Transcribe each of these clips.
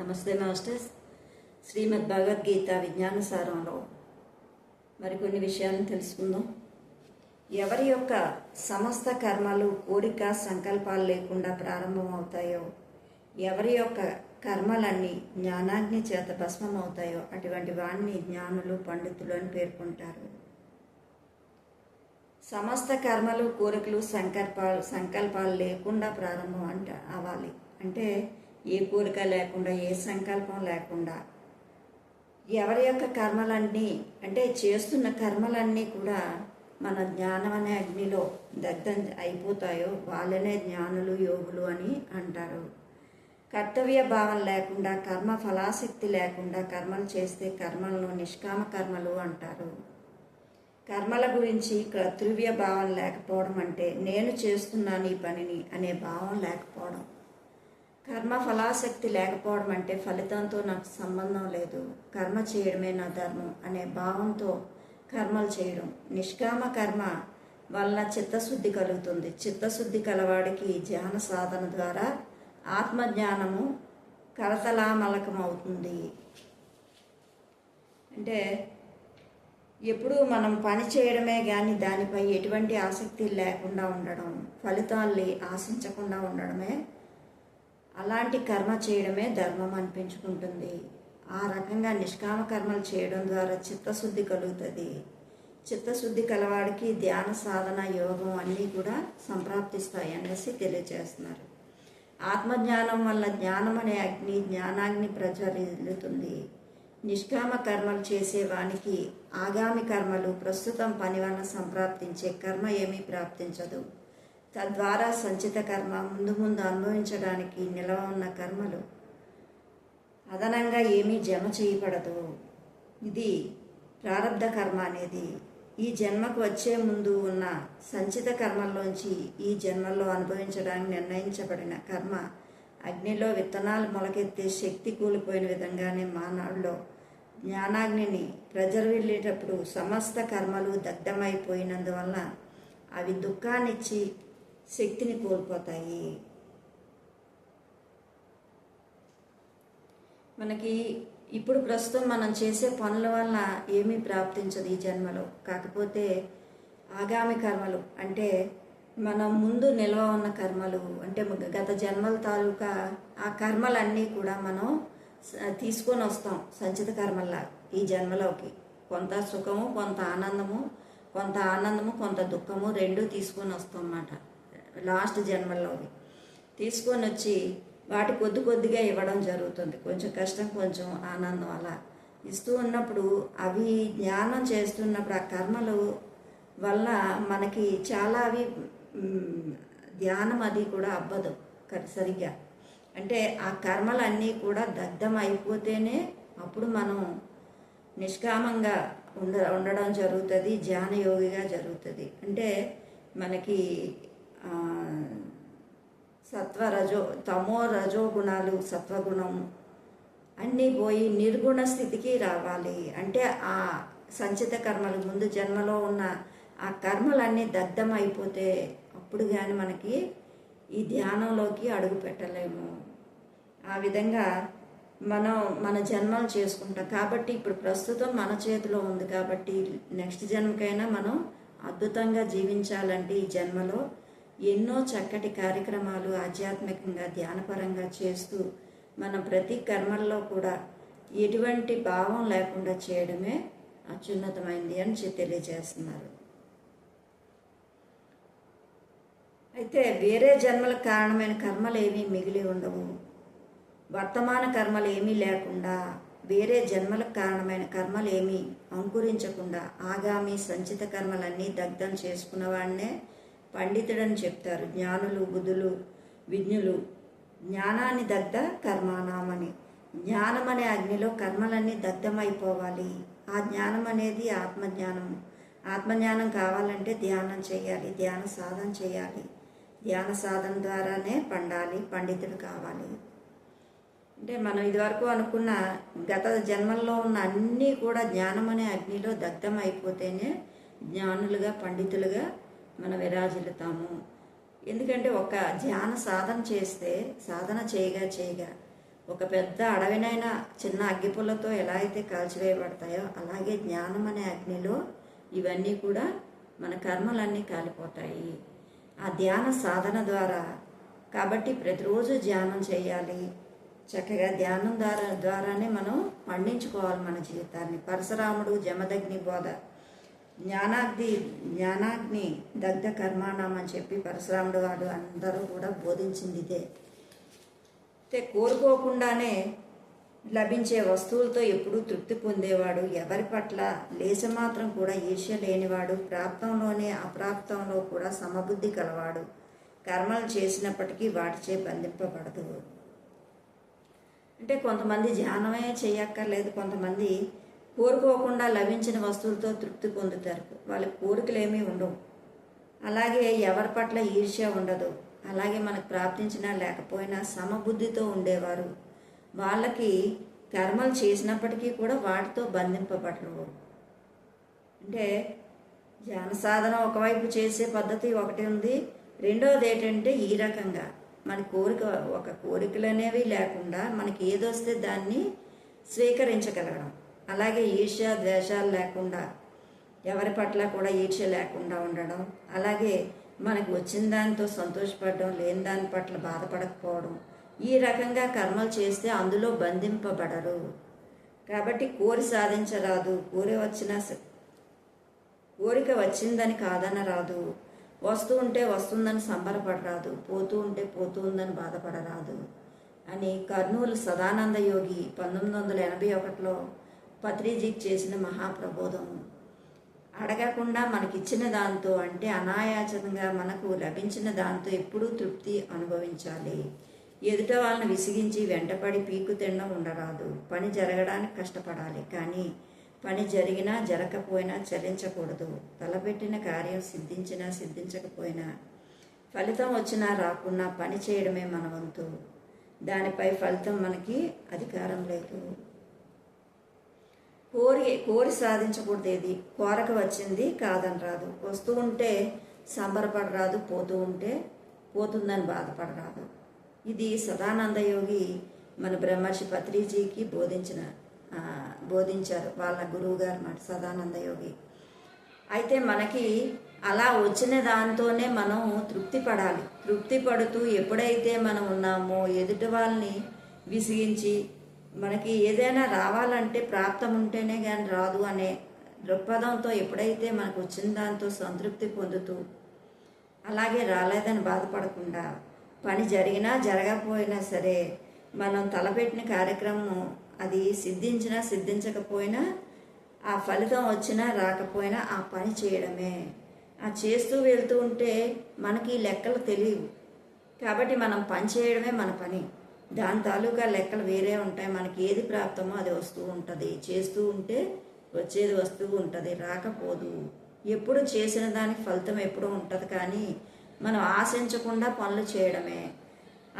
నమస్తే మాస్టర్స్. శ్రీమద్ భగవద్గీత విజ్ఞాన సారంలో మరికొన్ని విషయాలను తెలుసుకుందాం. ఎవరి యొక్క సమస్త కర్మలు కోరిక సంకల్పాలు లేకుండా ప్రారంభమవుతాయో ఎవరి యొక్క కర్మలన్నీ జ్ఞానాగ్ని చేత భస్మం అవుతాయో అటువంటి వాణ్ణి జ్ఞానులు పండితులు అని పేర్కొంటారు. సమస్త కర్మలు కోరికలు సంకల్పాలు సంకల్పాలు లేకుండా ప్రారంభం అంట అవ్వాలి. అంటే ఏ కోరిక లేకుండా ఏ సంకల్పం లేకుండా ఎవరి యొక్క కర్మలన్నీ అంటే చేస్తున్న కర్మలన్నీ కూడా మన జ్ఞానం అనే అగ్నిలో దగ్ధం అయిపోతాయో వాళ్ళనే జ్ఞానులు యోగులు అని అంటారు. కర్తవ్య భావం లేకుండా కర్మ ఫలాసక్తి లేకుండా కర్మలు చేస్తే కర్మలను నిష్కామ కర్మలు అంటారు. కర్మల గురించి కర్తృవ్య భావం లేకపోవడం అంటే నేను చేస్తున్నాను ఈ పనిని అనే భావం లేకపోవడం. కర్మ ఫలాసక్తి లేకపోవడం అంటే ఫలితంతో నాకు సంబంధం లేదు. కర్మ చేయడమే నా ధర్మం అనే భావంతో కర్మలు చేయడం. నిష్కామ కర్మ వలన చిత్తశుద్ధి కలుగుతుంది. చిత్తశుద్ధి కలవాడికి ధ్యాన సాధన ద్వారా ఆత్మజ్ఞానము కరతలామలకం అవుతుంది అంటే ఎప్పుడూ మనం పని చేయడమే కానీ దానిపై ఎటువంటి ఆసక్తి లేకుండా ఉండడం ఫలితాల్ని ఆశించకుండా ఉండడమే అలాంటి కర్మ చేయడమే ధర్మం అనిపించుకుంటుంది. ఆ రకంగా నిష్కామ కర్మలు చేయడం ద్వారా చిత్తశుద్ధి కలుగుతుంది. చిత్తశుద్ధి కలవాడికి ధ్యాన సాధన యోగం అన్నీ కూడా సంప్రాప్తిస్తాయి అనేసి తెలియజేస్తున్నారు. ఆత్మజ్ఞానం వల్ల జ్ఞానం అనే అగ్ని జ్ఞానాగ్ని ప్రజ్వరిల్లుతుంది నిష్కామ కర్మలు చేసేవానికి ఆగామి కర్మలు ప్రస్తుతం పని వలన సంప్రాప్తించే కర్మ ఏమీ ప్రాప్తించదు. తద్వారా సంచిత కర్మ ముందు ముందు అనుభవించడానికి నిలవ ఉన్న కర్మలు అదనంగా ఏమీ జమ చేయబడదు. ఇది ప్రారంధ కర్మ అనేది. ఈ జన్మకు వచ్చే ముందు ఉన్న సంచిత కర్మల్లోంచి ఈ జన్మలో అనుభవించడానికి నిర్ణయించబడిన కర్మ అగ్నిలో విత్తనాలు మొలకెత్తే శక్తి కూలిపోయిన విధంగానే మానవుల్లో జ్ఞానాగ్నిని ప్రజర్విల్లేటప్పుడు సమస్త కర్మలు దగ్ధమైపోయినందువల్ల అవి దుఃఖాన్నిచ్చి శక్తిని కోల్పోతాయి. మనకి ఇప్పుడు ప్రస్తుతం మనం చేసే పనుల వల్ల ఏమీ ప్రాప్తించదు ఈ జన్మలో. కాకపోతే ఆగామి కర్మలు అంటే మనం ముందు నిల్వ ఉన్న కర్మలు అంటే గత జన్మల తాలూకా ఆ కర్మలన్నీ కూడా మనం తీసుకొని వస్తాం సంచిత కర్మల్లా ఈ జన్మలోకి. కొంత సుఖము కొంత ఆనందము కొంత ఆనందము కొంత దుఃఖము రెండు తీసుకొని వస్తాం అన్నమాట. లాస్ట్ జన్మల్లోకి తీసుకొని వచ్చి వాటి కొద్ది కొద్దిగా ఇవ్వడం జరుగుతుంది. కొంచెం కష్టం కొంచెం ఆనందం అలా. ఇస్తూ ఉన్నప్పుడు అవి ధ్యానం చేస్తున్నప్పుడు ఆ కర్మలు వల్ల మనకి చాలా అవి ధ్యానం అది కూడా అవ్వదు సరిగ్గా. అంటే ఆ కర్మలన్నీ కూడా దగ్ధం అయిపోతేనే అప్పుడు మనం నిష్కామంగా ఉండ ఉండడం జరుగుతుంది ధ్యాన యోగిగా జరుగుతుంది. అంటే మనకి సత్వ రజో తమో రజో గుణాలు సత్వగుణం అన్నీ పోయి నిర్గుణ స్థితికి రావాలి. అంటే ఆ సంచిత కర్మలు ముందు జన్మలో ఉన్న ఆ కర్మలన్నీ దగ్ధం అయిపోతే అప్పుడు కానీ మనకి ఈ ధ్యానంలోకి అడుగు పెట్టలేము. ఆ విధంగా మనం మన జన్మలు చేసుకుంటాం. కాబట్టి ఇప్పుడు ప్రస్తుతం మన చేతిలో ఉంది కాబట్టి నెక్స్ట్ జన్మకైనా మనం అద్భుతంగా జీవించాలంటే ఈ జన్మలో ఎన్నో చక్కటి కార్యక్రమాలు ఆధ్యాత్మికంగా ధ్యానపరంగా చేస్తూ మనం ప్రతి కర్మల్లో కూడా ఎటువంటి భావం లేకుండా చేయడమే అత్యున్నతమైంది అని తెలియజేస్తున్నారు. అయితే వేరే జన్మలకు కారణమైన కర్మలు ఏమీ మిగిలి ఉండవు. వర్తమాన కర్మలు ఏమీ లేకుండా వేరే జన్మలకు కారణమైన కర్మలు ఏమీ అంకురించకుండా ఆగామి సంచిత కర్మలన్నీ దగ్ధం చేసుకున్నవాడినే పండితుడని చెప్తారు. జ్ఞానులు బుధులు విజ్ఞులు. జ్ఞానాన్ని దగ్ధ కర్మానామని. జ్ఞానం అనే అగ్నిలో కర్మలన్నీ దగ్ధమైపోవాలి. ఆ జ్ఞానం అనేది ఆత్మజ్ఞానం ఆత్మజ్ఞానం కావాలంటే ధ్యానం చేయాలి. ధ్యాన సాధన చేయాలి. ధ్యాన సాధన ద్వారానే పండాలి పండితుడు కావాలి. అంటే మనం ఇదివరకు అనుకున్న గత జన్మల్లో ఉన్న అన్నీ కూడా జ్ఞానం అనే అగ్నిలో దగ్ధం అయిపోతేనే జ్ఞానులుగా పండితులుగా మనం విరాజిల్లుతాము. ఎందుకంటే ఒక ధ్యాన సాధన చేస్తే సాధన చేయగా చేయగా ఒక పెద్ద అడవినైనా చిన్న అగ్గిపుల్లతో ఎలా అయితే కాల్చివేయబడతాయో అలాగే జ్ఞానం అనే అగ్నిలో ఇవన్నీ కూడా మన కర్మలన్నీ కాలిపోతాయి. ఆ ధ్యాన సాధన ద్వారా కాబట్టి ప్రతిరోజు ధ్యానం చేయాలి. చక్కగా ధ్యానం ద్వారా ద్వారానే మనం పండించుకోవాలి మన జీవితాన్ని. పరశురాముడు జమదగ్ని బోధ జ్ఞానాగ్ని జ్ఞానాగ్ని దగ్ధ కర్మాణం అని చెప్పి పరశురాముడు వాడు అందరూ కూడా బోధించింది ఇదే. అయితే కోరుకోకుండానే లభించే వస్తువులతో ఎప్పుడూ తృప్తి పొందేవాడు ఎవరి పట్ల లేశమాత్రం కూడా ఈర్ష్య లేనివాడు ప్రాప్తంలోనే అప్రాప్తంలో కూడా సమబుద్ధి కలవాడు కర్మలు చేసినప్పటికీ వాటిచే బంధింపబడదు. అంటే కొంతమంది ధ్యానమే చేయక్కర్లేదు కొంతమంది కోరుకోకుండా లభించిన వస్తువులతో తృప్తి పొందుతారు. వాళ్ళ కోరికలు ఏమీ ఉండవు. అలాగే ఎవరి పట్ల ఈర్ష్య ఉండదు. అలాగే మనకు ప్రాప్తించినా లేకపోయినా సమబుద్ధితో ఉండేవారు. వాళ్ళకి కర్మలు చేసినప్పటికీ కూడా వాటితో బంధింపబడరు. అంటే ధ్యాన సాధన ఒకవైపు చేసే పద్ధతి ఒకటి ఉంది. రెండవది ఏంటంటే ఈ రకంగా మన కోరిక ఒక కోరికలు అనేవి లేకుండా మనకి ఏదొస్తే దాన్ని స్వీకరించగలగడం. అలాగే ఈర్ష్య ద్వేషాలు లేకుండా ఎవరి పట్ల కూడా ఈర్ష్య లేకుండా ఉండడం అలాగే మనకు వచ్చిన దానితో సంతోషపడడం లేని దాని పట్ల బాధపడకపోవడం ఈ రకంగా కర్మలు చేస్తే అందులో బంధింపబడరు. కాబట్టి కోరి సాధించరాదు కోరి వచ్చిన కోరిక వచ్చిందని కాదనరాదు. వస్తూ ఉంటే వస్తుందని సంబరపడరాదు పోతూ ఉంటే పోతూ ఉందని బాధపడరాదు అని కర్నూలు సదానంద యోగి పంతొమ్మిది వందల ఎనభై ఒకటిలో పత్రిజీకి చేసిన మహాప్రబోధం. అడగకుండా మనకిచ్చిన దాంతో అంటే అనాయాసంగా మనకు లభించిన దాంతో ఎప్పుడూ తృప్తి అనుభవించాలి. ఎదుట వాళ్ళని విసిగించి వెంటపడి పీకు తినడం ఉండరాదు. పని జరగడానికి కష్టపడాలి. కానీ పని జరిగినా జరగకపోయినా చలించకూడదు. తలపెట్టిన కార్యం సిద్ధించినా సిద్ధించకపోయినా ఫలితం వచ్చినా రాకున్నా పని చేయడమే మన వంతు. దానిపై ఫలితం మనకి అధికారం లేదు. కోరి కోరి సాధించకూడదు ఏది కోరక వచ్చింది కాదని రాదు వస్తూ ఉంటే సంబరపడరాదు పోతూ ఉంటే పోతుందని బాధపడరాదు. ఇది సదానంద యోగి మన బ్రహ్మర్షి పత్రిజీకి బోధించిన బోధించారు వాళ్ళ గురువు గారు మాట సదానంద యోగి అయితే మనకి అలా వచ్చిన దాంతోనే మనం తృప్తి పడాలి తృప్తి పడుతూ ఎప్పుడైతే మనం ఉన్నామో ఎదుటి వాళ్ళని విసిగించి మనకి ఏదైనా రావాలంటే ప్రాప్తం ఉంటేనే కానీ రాదు అనే దృక్పథంతో ఎప్పుడైతే మనకు వచ్చిన దాంతో సంతృప్తి పొందుతూ అలాగే రాలేదని బాధపడకుండా పని జరిగినా జరగకపోయినా సరే మనం తలపెట్టిన కార్యక్రమం అది సిద్ధించినా సిద్ధించకపోయినా ఆ ఫలితం వచ్చినా రాకపోయినా ఆ పని చేయడమే. ఆ చేస్తూ వెళ్తూ ఉంటే మనకి ఈ లెక్కలు తెలియవు. కాబట్టి మనం పని చేయడమే మన పని. దాని తాలూకా లెక్కలు వేరే ఉంటాయి. మనకి ఏది ప్రాప్తమో అది వస్తూ ఉంటుంది. చేస్తూ ఉంటే వచ్చేది వస్తూ ఉంటుంది. రాకపోదు. ఎప్పుడు చేసిన దానికి ఫలితం ఎప్పుడూ ఉంటుంది కానీ మనం ఆశించకుండా పనులు చేయడమే.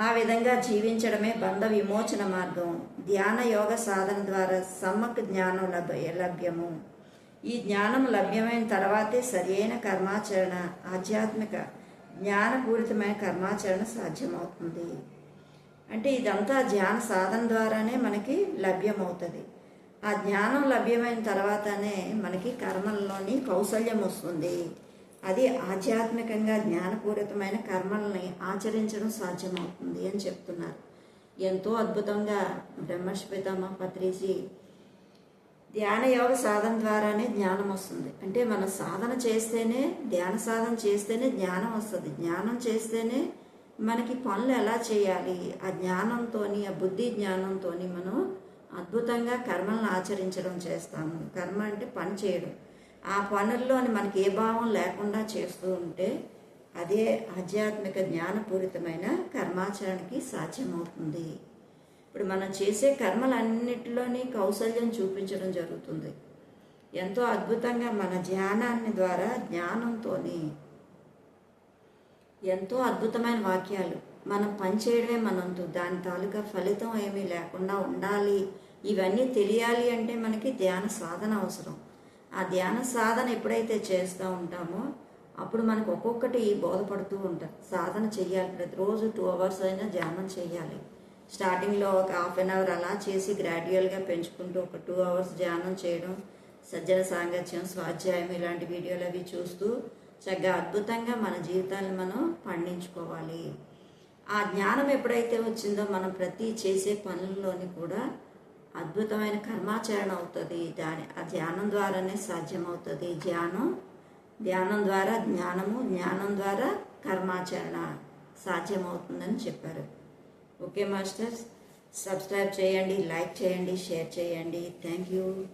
ఆ విధంగా జీవించడమే బంధ విమోచన మార్గం. ధ్యాన యోగ సాధన ద్వారా సమ్మక్ జ్ఞానం లభ్య లభ్యము. ఈ జ్ఞానం లభ్యమైన తర్వాతే సరియైన కర్మాచరణ ఆధ్యాత్మిక జ్ఞానపూరితమైన కర్మాచరణ సాధ్యమవుతుంది. అంటే ఇదంతా ధ్యాన సాధన ద్వారానే మనకి లభ్యమవుతుంది. ఆ జ్ఞానం లభ్యమైన తర్వాతనే మనకి కర్మల్లోని కౌశల్యం వస్తుంది. అది ఆధ్యాత్మికంగా జ్ఞానపూరితమైన కర్మల్ని ఆచరించడం సాధ్యమవుతుంది అని చెప్తున్నారు. ఎంతో అద్భుతంగా బ్రహ్మశ్పితమ పత్రిజీ ధ్యాన యోగ సాధన ద్వారానే జ్ఞానం వస్తుంది. అంటే మన సాధన చేస్తేనే ధ్యాన సాధన చేస్తేనే జ్ఞానం వస్తుంది. జ్ఞానం చేస్తేనే మనకి పనులు ఎలా చేయాలి? ఆ జ్ఞానంతో ఆ బుద్ధి జ్ఞానంతో మనం అద్భుతంగా కర్మలను ఆచరించడం చేస్తాము. కర్మ అంటే పని చేయడం. ఆ పనుల్లోని మనకి ఏ భావం లేకుండా చేస్తూ ఉంటే అదే ఆధ్యాత్మిక జ్ఞానపూరితమైన కర్మాచరణకి సాధ్యమవుతుంది. ఇప్పుడు మనం చేసే కర్మలన్నిటిలోని కౌశల్యం చూపించడం జరుగుతుంది. ఎంతో అద్భుతంగా మన ధ్యానాన్ని ద్వారా జ్ఞానంతోని ఎంతో అద్భుతమైన వాక్యాలు. మనం పనిచేయడమే మనంతు దాని తాలూకా ఫలితం ఏమీ లేకుండా ఉండాలి. ఇవన్నీ తెలియాలి అంటే మనకి ధ్యాన సాధన అవసరం. ఆ ధ్యాన సాధన ఎప్పుడైతే చేస్తూ ఉంటామో అప్పుడు మనకు ఒక్కొక్కటి బోధపడుతూ ఉంటాం. సాధన చేయాలి ప్రతిరోజు టూ అవర్స్ అయినా ధ్యానం చేయాలి స్టార్టింగ్లో ఒక హాఫ్ అన్ అవర్ అలా చేసి గ్రాడ్యువల్గా పెంచుకుంటూ ఒక టూ అవర్స్ ధ్యానం చేయడం సజ్జన సాంగత్యం స్వాధ్యాయం ఇలాంటి వీడియోలు అవి చూస్తూ చక్కగా అద్భుతంగా మన జీవితాన్ని మనం పండించుకోవాలి. ఆ జ్ఞానం ఎప్పుడైతే వచ్చిందో మనం ప్రతి చేసే పనుల్లోని కూడా అద్భుతమైన కర్మాచరణ అవుతుంది. దాని ఆ ధ్యానం ద్వారానే సాధ్యమవుతుంది. ధ్యానం ధ్యానం ద్వారా జ్ఞానము జ్ఞానం ద్వారా కర్మాచరణ సాధ్యమవుతుందని చెప్పారు. ఓకే మాస్టర్స్ సబ్స్క్రైబ్ చేయండి లైక్ చేయండి షేర్ చేయండి. Thank you.